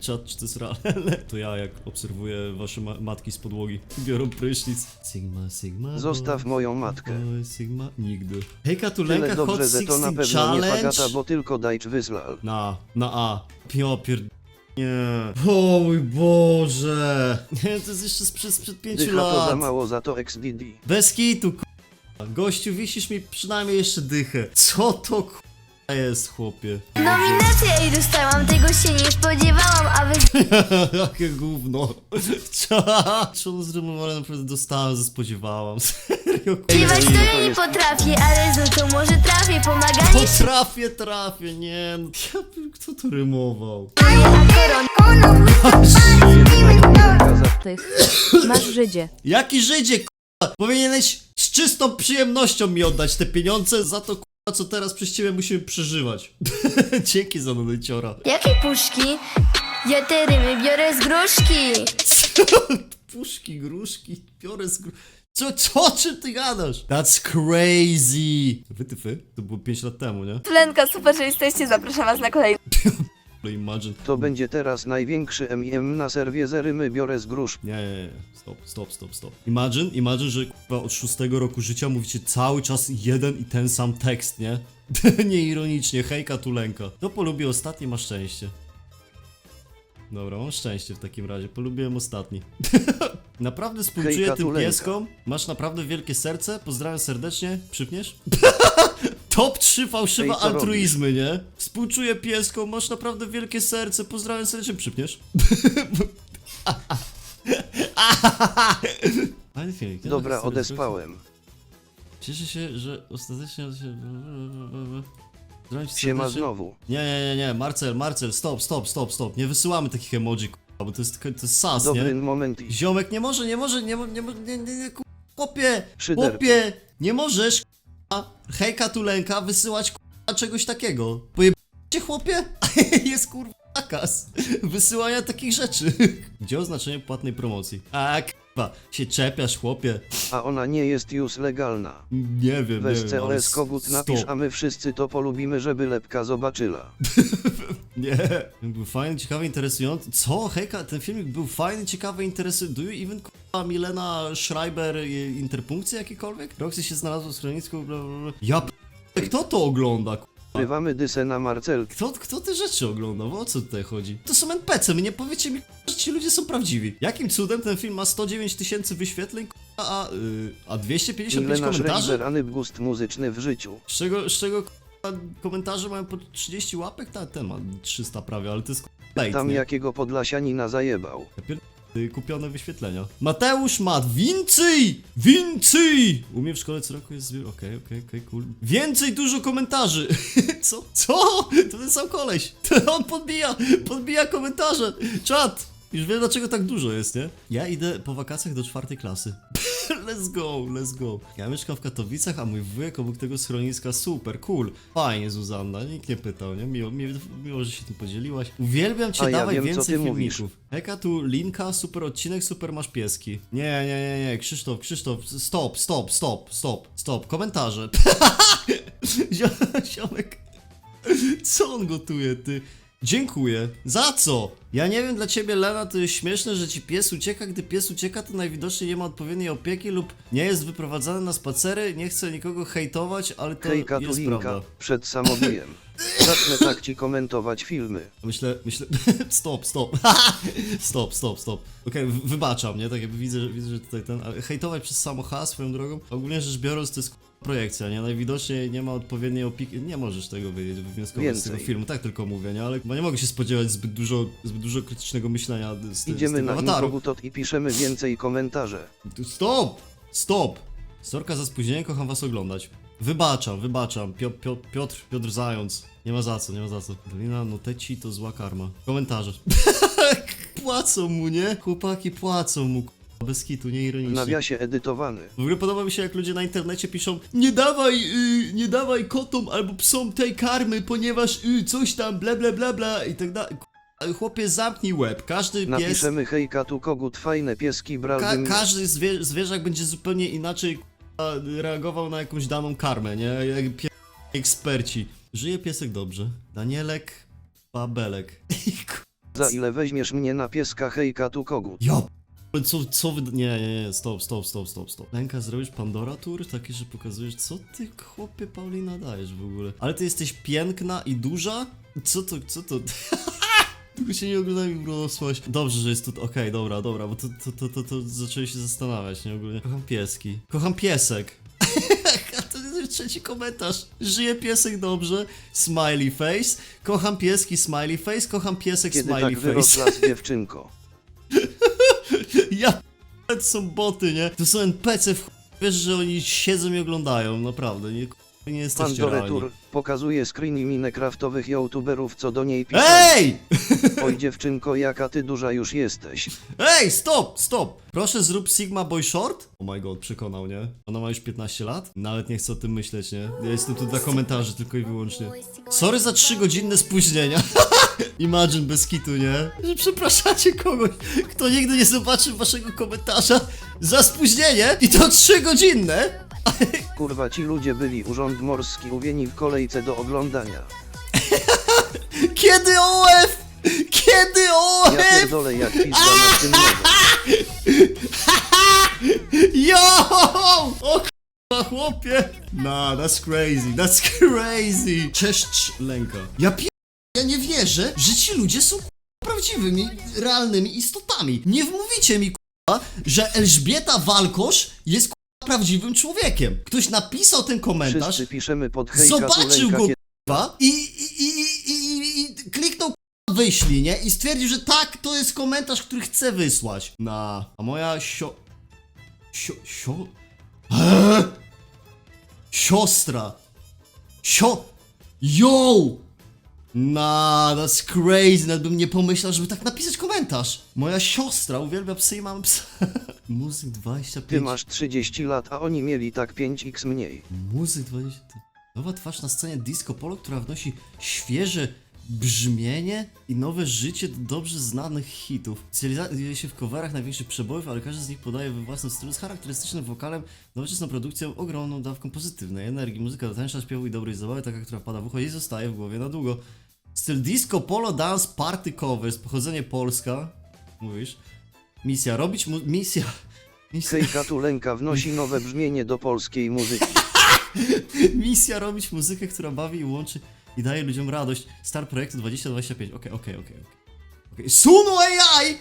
Czat, czy to jest realne? To ja, jak obserwuję wasze ma matki z podłogi, biorą prysznic. Sigma, Sigma. Zostaw boy, moją matkę. boy, Sigma. Nigdy. Hejka, tu Tyle dobrze, Hot że to 16 na pewno nie Challenge. Fagata, bo tylko Dajcz wyslal. Na, na A. Pio, pier... Nie. O mój Boże. Nie, to jest jeszcze sprzed, sprzed pięciu Dycha to za lat. mało, za to XDD. Bez kitu, k***a. Gościu, wisisz mi przynajmniej jeszcze dychę. Co to k***a jest, chłopie? Nominację jej dostałam, tego się nie spodziewałam, a wy Jakie gówno. Czemu zrymowane naprawdę dostałem, ze spodziewałam. Serio, śpiewać to ja nie potrafię, ale za to może trafię, pomaganie Potrafię, trafię, nie no. Ja, pier- kto to rymował? a tych. Masz Żydzie. Jaki Żydzie, k***a? Powinieneś z czystą przyjemnością mi oddać te pieniądze za to, k***a, co teraz przez ciebie musimy przeżywać. Dzięki za doneciora. Jakie puszki? Ja te rymy biorę z gruszki Puszki, gruszki, biorę z gru... Co, co, o czym ty gadasz? That's crazy! Wytyfy? To było 5 lat temu, nie? Lenka, super, że jesteście. Zapraszam was na kolejny. No imagine. To będzie teraz największy MIM na serwie Zerymy biorę z grusz. Nie, nie, nie. Stop, stop, stop, stop. Imagine, imagine, że k***a, od szóstego roku życia mówicie cały czas jeden i ten sam tekst, nie? Nieironicznie, hejka tulenka. To polubi ostatni, ma szczęście. Dobra, mam szczęście w takim razie, polubiłem ostatni. naprawdę współczuję Hejka tym tulenka. pieskom. Masz naprawdę wielkie serce, pozdrawiam serdecznie. Przypniesz? Top 3 fałszywe Ej, co altruizmy, nie? Współczuję pieskom, masz naprawdę wielkie serce, pozdrawiam serdecznie. Przypniesz? Dobra, seria odespałem. Cieszę się, że ostatecznie się... Zdrowie ci Siema serdecznie. znowu. Nie, nie, nie, nie, Marcel, Marcel, stop, stop, stop, stop. Nie wysyłamy takich emoji, k***a, bo to jest, to jest sas, Dobry nie? moment. Ziomek nie może, nie może, nie może, nie może, nie, nie, nie, ku- chłopie, Szyderki. chłopie, nie możesz, hejka tulenka, wysyłać, k***a, czegoś takiego. Pojebcie, chłopie? jest, kurwa, zakaz wysyłania takich rzeczy. Gdzie oznaczenie płatnej promocji? A, k***a, się czepiasz, chłopie. A ona nie jest już legalna. Nie wiem, Weź nie wiem, ale kogut napisz, a my wszyscy to polubimy, żeby lepka zobaczyła. Nie, był fajny, ciekawy, interesujący. Co? Hejka, ten filmik był fajny, ciekawy, interesujący. Do you even k***a Milena Schreiber y, interpunkcje jakiekolwiek? Roxy się znalazła w schronisku, bla, bla, bla. Ja p... Kto to ogląda, k***a? Rywamy dysę na Marcelkę. Kto, kto te rzeczy ogląda? O co tutaj chodzi? To są NPC, my nie powiecie mi, że ci ludzie są prawdziwi. Jakim cudem ten film ma 109 tysięcy wyświetleń, k***a, a, y, a 255 Milena komentarzy? Schreiber, gust muzyczny w życiu. Z czego, z czego k***a, komentarze mają po 30 łapek? Ta, ten ma 300 prawie, ale to jest k***a, Tam nie? jakiego podlasianina zajebał. Ja pier- kupione wyświetlenia. Mateusz Mat, więcej! Więcej! U mnie w szkole co roku jest. Okej, okej, okej, cool. Więcej, dużo komentarzy! Co? Co? To ten sam koleś! To on podbija, podbija komentarze! Czat! Już wiem dlaczego tak dużo jest, nie? Ja idę po wakacjach do czwartej klasy. let's go, let's go. Ja mieszkam w Katowicach, a mój wujek obok tego schroniska super, cool. Fajnie, Zuzanna, nikt nie pytał, nie? Miło, miło, miło że się tym podzieliłaś. Uwielbiam cię, A ja dawaj wiem, co więcej ty mówisz. filmików. Heka tu linka, super odcinek, super masz pieski. Nie, nie, nie, nie, Krzysztof, Krzysztof, stop, stop, stop, stop, stop, komentarze. Zio- Ziomek, co on gotuje, ty? Dziękuję. Za co? Ja nie wiem, dla ciebie, Lena, to jest śmieszne, że ci pies ucieka. Gdy pies ucieka, to najwidoczniej nie ma odpowiedniej opieki lub nie jest wyprowadzany na spacery. Nie chcę nikogo hejtować, ale to Hejka jest Tulinka, prawda. przed samobijem. Zacznę tak ci komentować filmy. Myślę, myślę, stop, stop, stop, stop, stop. Okej, wy- wybaczam, nie? Tak jakby widzę, że- widzę, że tutaj ten, ale hejtować przez samo H swoją drogą, ogólnie rzecz biorąc to jest k- projekcja, nie? Najwidoczniej nie ma odpowiedniej opieki, nie możesz tego wiedzieć, wywnioskować z tego filmu, tak tylko mówię, nie? Ale nie mogę się spodziewać zbyt dużo, zbyt dużo krytycznego myślenia z, z Idziemy tego na i piszemy więcej komentarze. Stop! Stop! Sorka za spóźnienie, kocham was oglądać. Wybaczam, wybaczam. Pio, Pio, Piotr, Piotr Zając. Nie ma za co, nie ma za co. Dolina Noteci to zła karma. Komentarze. płacą mu, nie? Chłopaki płacą mu, k***a, bez kitu, nie W ironicznie. nawiasie edytowany. W ogóle podoba mi się, jak ludzie na internecie piszą Nie dawaj, y, nie dawaj kotom albo psom tej karmy, ponieważ y, coś tam, bla bla bla bla i tak dalej. K***a, Chłopie, zamknij łeb. Każdy pies Napiszemy hejka tu kogut, fajne pieski Ka brałbym... każdy zwie zwierzak będzie zupełnie inaczej reagował na jakąś daną karmę, nie? Jak pie eksperci. Żyje piesek dobrze. Danielek Babelek. Za ile weźmiesz mnie na pieska hejka tu kogut? Ja p- co, co wy... Nie, nie, nie, stop, stop, stop, stop, stop. Lenka, zrobisz Pandora Tour? Taki, że pokazujesz, co ty, chłopie, Paulina, dajesz w ogóle? Ale ty jesteś piękna i duża? Co to, co to... Tylko się nie oglądaj mi urosłaś. Dobrze, że jest tu... Okej, dobra, dobra, bo to, to, to, to, to zaczęli się zastanawiać, nie? Ogólnie. Kocham pieski. Kocham piesek. A to jest trzeci komentarz. Żyje piesek dobrze, smiley face. Kocham pieski, smiley face. Kocham piesek, Kiedy smiley tak face. wyrosła z dziewczynko? Ja to są boty, nie? To są NPC w ch- Wiesz, że oni siedzą i oglądają, naprawdę, nie, k- nie jesteście Pandore realni. Tour pokazuje screen i minę kraftowych youtuberów co do niej piszą. Ej! Oj dziewczynko jaka ty duża już jesteś. Ej, stop, stop! Proszę zrób Sigma Boy Short. Oh my god, przekonał, nie? Ona ma już 15 lat? Nawet nie chcę o tym myśleć, nie? Ja jestem tu dla komentarzy tylko i wyłącznie. Sorry za 3 godzinne spóźnienia. Imagine bez kitu, nie? Że przepraszacie kogoś, kto nigdy nie zobaczył waszego komentarza za spóźnienie i to 3 godzinne. Kurwa ci ludzie byli urząd morski uwieni w kolejce do oglądania. Kiedy OF? Kiedy Ja OF? pierdolę jak pizda na tym. Yo! O k***a, chłopie! Nah, that's crazy, that's crazy. Cześć, Lenka. Ja pi... Ja nie wierzę, że ci ludzie są k***a, prawdziwymi, realnymi istotami. Nie wmówicie mi, k***a, że Elżbieta Walkosz jest prawdziwym człowiekiem. Ktoś napisał ten komentarz, Wszyscy piszemy pod zobaczył go k***a, i, i, i, i, i, kliknął k***a, wyślij, nie? I stwierdził, że tak, to jest komentarz, który chce wysłać. Na... A moja sio... Sio... Sio... Eee? Siostra! Sio... Yo! Na, that's crazy, nawet bym nie pomyślał, żeby tak napisać komentarz. Moja siostra uwielbia psy i mam psa. Muzyk 25. ty masz 30 lat, a oni mieli tak 5x mniej. Muzyk 20. Nowa twarz na scenie disco polo, która wnosi świeże brzmienie i nowe życie do dobrze znanych hitów. Specjalizuje się w coverach największych przebojów, ale każdy z nich podaje we własnym stylu z charakterystycznym wokalem, nowoczesną produkcją, ogromną dawką pozytywnej energii. Muzyka do tańsza, śpiewu i dobrej zabawy, taka, która wpada w ucho i zostaje w głowie na długo. Styl disco polo dance party covers, pochodzenie Polska. Mówisz? Misja, robić mu... misja... misja... Tulenka wnosi nowe brzmienie do polskiej muzyki. Misja robić muzykę, która bawi i łączy i daje ludziom radość. Star projektu 2025. Okej, okej, okej. okej. Okej. Suno AI!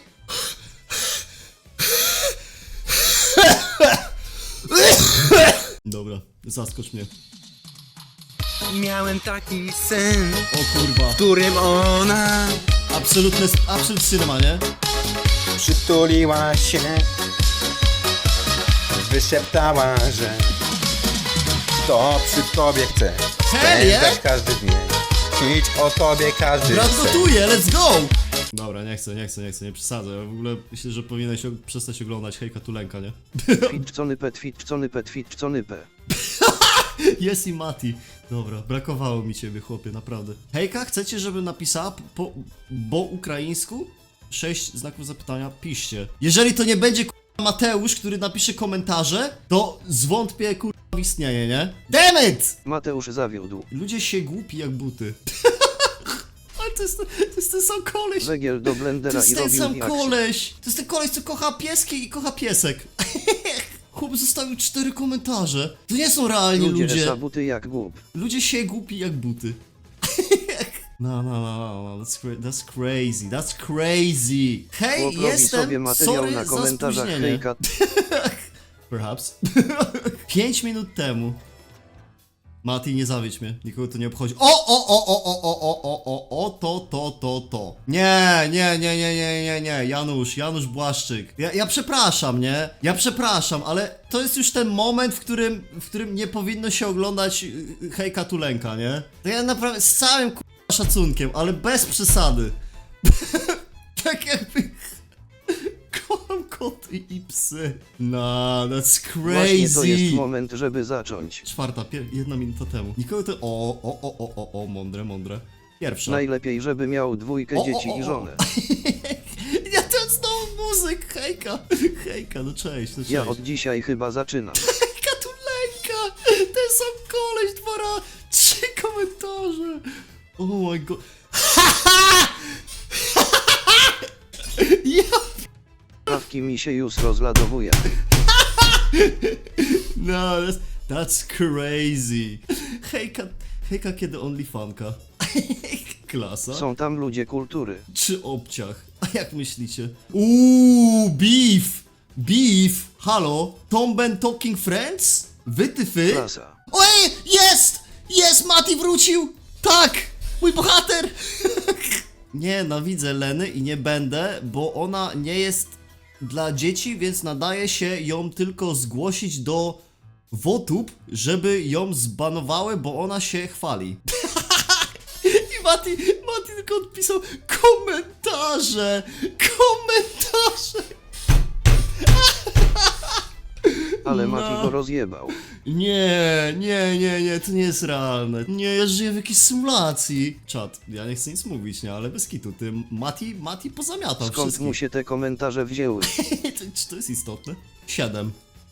Dobra, zaskocz mnie. Miałem taki sen, O kurwa. w którym ona Absolutne, absolut cinema, nie? Przytuliła się, wyszeptała, że to przy tobie chcę yeah! spędzać każdy dzień, śnić o tobie każdy Brat sen. gotuje, let's go! Dobra, nie chcę, nie chcę, nie chcę, nie przesadzę. Ja w ogóle myślę, że powinieneś og- przestać oglądać Hejka Tulenka, nie? Fitczcony pet, fitczcony pet, fitczcony p. Jest i Mati. Dobra, brakowało mi ciebie, chłopie, naprawdę. Hejka, chcecie, żebym napisała po, po, po ukraińsku? Sześć znaków zapytania, piszcie. Jeżeli to nie będzie k***a Mateusz, który napisze komentarze, to zwątpię kurwa w istnienie, nie? Damn it! Mateusz zawiódł. Ludzie się głupi jak buty. Ale to jest, to jest ten sam koleś. Węgiel do To blendera jest i ten robił sam koleś! To jest ten koleś, co kocha pieski i kocha piesek. Chłop zostawił cztery komentarze. To nie są realni Ludzie, ludzie. esa buty jak głup. Ludzie się głupi jak buty. No, no, no, no, no, that's, cra- that's crazy, that's crazy. Hej, Chłop robi jestem, sobie materiał sorry na za komentarzach spóźnienie. hejka. Perhaps. Pięć minut temu. Mati, nie zawiedź mnie, nikogo to nie obchodzi. O, o, o, o, o, o, o, o, o, o, to, to, to, to. Nie, nie, nie, nie, nie, nie, nie, Janusz, Janusz Błaszczyk. Ja, ja przepraszam, nie? Ja przepraszam, ale to jest już ten moment, w którym, w którym nie powinno się oglądać y, hejka Tulenka, nie? To ja naprawdę z całym k***a szacunkiem, ale bez przesady. tak jakby... Kocham koty i psy. No, that's crazy. Właśnie to jest moment, żeby zacząć. Czwarta, pier- jedna minuta temu. Nikogo to... O, o, o, o, o, o, mądre, mądre. Pierwsza. Najlepiej, żeby miał dwójkę O, o, dzieci o, i o. żonę. Ja ten znowu muzyk, hejka. Hejka, no cześć, no cześć. Ja od dzisiaj chyba zaczynam. Hejka tu lęka. Ten sam koleś, dwa razy, trzy komentarze. Oh my god. Ja Trawki mi się już rozladowuje. No, that's, that's crazy. Hejka, hejka kiedy OnlyFanka. Klasa. Są tam ludzie kultury. Czy obciach? A jak myślicie? Uuu, beef! Beef! Halo? Tom Ben Talking Friends? Wytyfy? Klasa. Oj, jest! Jest, Mati wrócił! Tak! Mój bohater! Nienawidzę Leny i nie będę, bo ona nie jest dla dzieci, więc nadaje się ją tylko zgłosić do WOTUB, żeby ją zbanowały, bo ona się chwali. I Mati, Mati tylko odpisał komentarze! Komentarze! Ale No. Mati go rozjebał. Nie, nie, nie, nie, to nie jest realne. Nie, ja żyję w jakiejś symulacji. Czad, ja nie chcę nic mówić, nie, ale bez kitu, ty, Mati, Mati pozamiatał Skąd wszystkich. mu się te komentarze wzięły? To- Czy to jest istotne? Siedem.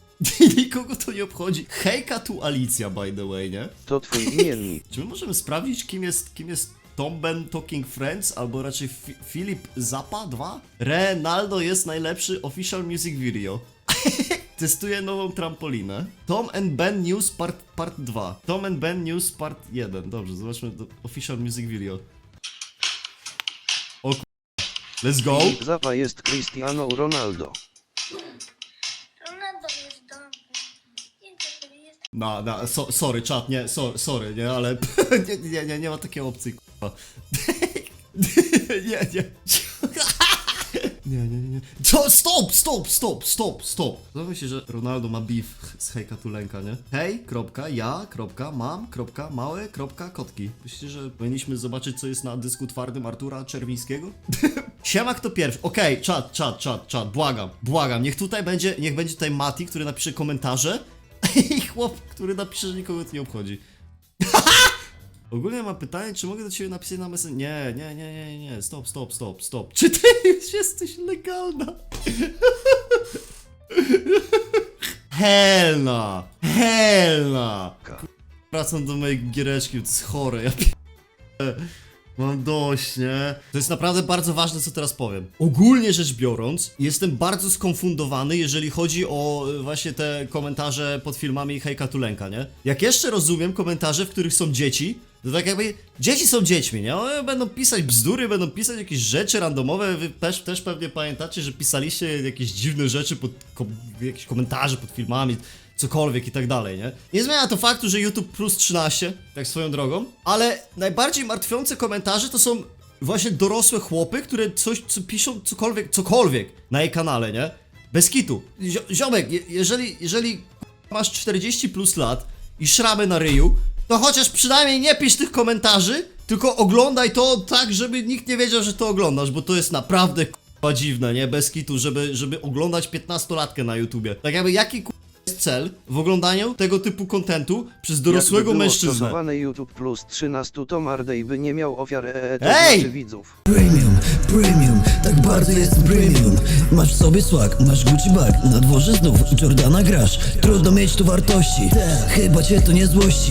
Nikogo to nie obchodzi. Hejka tu Alicja, by the way, nie? To twój imiennik. Czy my możemy sprawdzić, kim jest, kim jest Tom Ben Talking Friends, albo raczej Fi Filip Zappa 2? Renaldo jest najlepszy official music video. Testuje nową trampolinę. Tom and Ben News part, part 2. Tom and Ben News part 1. Dobrze, zobaczmy to official music video. O ku... Let's go! Zapa jest Cristiano Ronaldo. Ronaldo jest dobry. Jest Na, na, so, sorry, czat, nie, so, sorry, nie, ale nie, nie, nie, nie ma takiej opcji, k***a. nie, nie. Nie, nie, nie. Co? Stop, stop, stop, stop, stop. Zdaje się, że Ronaldo ma beef z hejka Tulenka, nie? Hej, kropka, ja, kropka, mam, kropka, małe, kropka, kotki. Myślicie, że powinniśmy zobaczyć, co jest na dysku twardym Artura Czerwińskiego? Siema, kto pierwszy? Okej, czat, czat, czat, czat, błagam, błagam. Niech tutaj będzie, niech będzie tutaj Mati, który napisze komentarze i chłop, który napisze, że nikogo to nie obchodzi. Ogólnie mam pytanie, czy mogę do ciebie napisać na messenger? Nie, nie, nie, nie, nie, stop, stop, stop, stop. Czy ty już jesteś legalna? Helna! Helna! Wracam do mojej giereczki, to jest chore, ja. Mam dość, nie? To jest naprawdę bardzo ważne, co teraz powiem. Ogólnie rzecz biorąc, jestem bardzo skonfundowany, jeżeli chodzi o e, właśnie te komentarze pod filmami Hejka Tulenka, nie? Jak jeszcze rozumiem komentarze, w których są dzieci, to tak jakby dzieci są dziećmi, nie? One będą pisać bzdury, będą pisać jakieś rzeczy randomowe. Wy też, też pewnie pamiętacie, że pisaliście jakieś dziwne rzeczy pod kom jakieś komentarze pod filmami, cokolwiek i tak dalej, nie? Nie zmienia to faktu, że YouTube plus 13, tak swoją drogą, ale najbardziej martwiące komentarze to są właśnie dorosłe chłopy, które coś co piszą cokolwiek, cokolwiek na jej kanale, nie? Bez kitu. Zio ziomek, je jeżeli, jeżeli masz 40 plus lat i szramy na ryju, to chociaż przynajmniej nie pisz tych komentarzy, tylko oglądaj to tak, żeby nikt nie wiedział, że to oglądasz, bo to jest naprawdę k***a dziwne, nie? Bez kitu, żeby, żeby oglądać 15-latkę na YouTubie. Tak jakby jaki k***a jest cel w oglądaniu tego typu kontentu przez dorosłego Jakby było mężczyznę? stosowane YouTube plus 13 to Mardej by nie miał ofiar EE, to Ej! znaczy widzów. Premium, premium, tak bardzo jest premium Masz w sobie swag, masz Gucci bag Na dworze znów Jordana grasz Trudno mieć tu wartości Chyba cię to nie złości